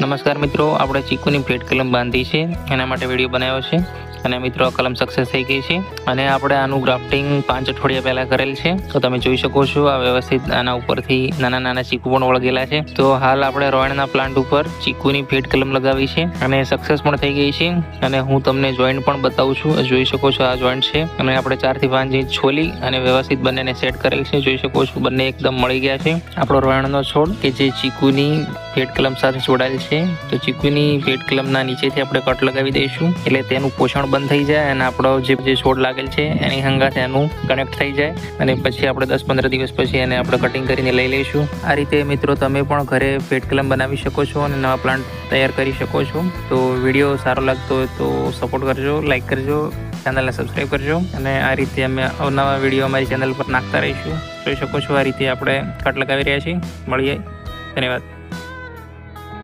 નમસ્કાર મિત્રો આપણે ચીકુની ભેટ કલમ બાંધી છે. એના માટે વીડિયો બનાવ્યો છે. અને મિત્રો કલમ સક્સેસ થઈ ગઈ છે. અને આપણે આનું ગ્રાફ્ટિંગ પાંચ અઠવાડિયા પહેલા કરેલ છે. તો તમે જોઈ શકો છો, આ વ્યવસ્થિત આના ઉપરથી નાના નાના ચીકુ પણ વળગેલા છે. તો હાલ આપણે રોયણના પ્લાન્ટ ઉપર ચીકુની ફેટ કલમ લગાવી છે અને સક્સેસ પણ થઈ ગઈ છે. અને હું તમને જોઈન્ટ પણ બતાવું છું. જોઈ શકો છો આ જોઈન્ટ છે. અને આપણે ચારથી પાંચ ઇંચ છોલી અને વ્યવસ્થિત બંનેને સેટ કરેલ છે. જોઈ શકો છો, બંને એકદમ મળી ગયા છે. આપણો રોયણનો છોડ કે જે ચીકુની ભેટ કલમ સાથે જોડાયેલ છે. તો ચીકુની ભેટ કલમના નીચેથી આપણે કટ લગાવી દઈશું. એટલે તેનું પોષણ બંધ થઈ જાય અને આપણો જે છોડ લાગેલ છે, એની હંગાથ એનું કનેક્ટ થઈ જાય. અને પછી આપણે દસ પંદર દિવસ પછી એને આપણે કટિંગ કરીને લઈ લઈશું. આ રીતે મિત્રો તમે પણ ઘરે ભેટ કલમ બનાવી શકો છો અને નવા પ્લાન્ટ તૈયાર કરી શકો છો. તો વીડિયો સારો લાગતો હોય તો સપોર્ટ કરજો લાઈક કરજો ચેનલને સબસ્ક્રાઈબ કરજો. અને આ રીતે અમે અવનવા વીડિયો અમારી ચેનલ પર નાખતા રહીશું. જોઈ શકો છો આ રીતે આપણે કટ લગાવી રહ્યા છીએ. મળીએ. ધન્યવાદ.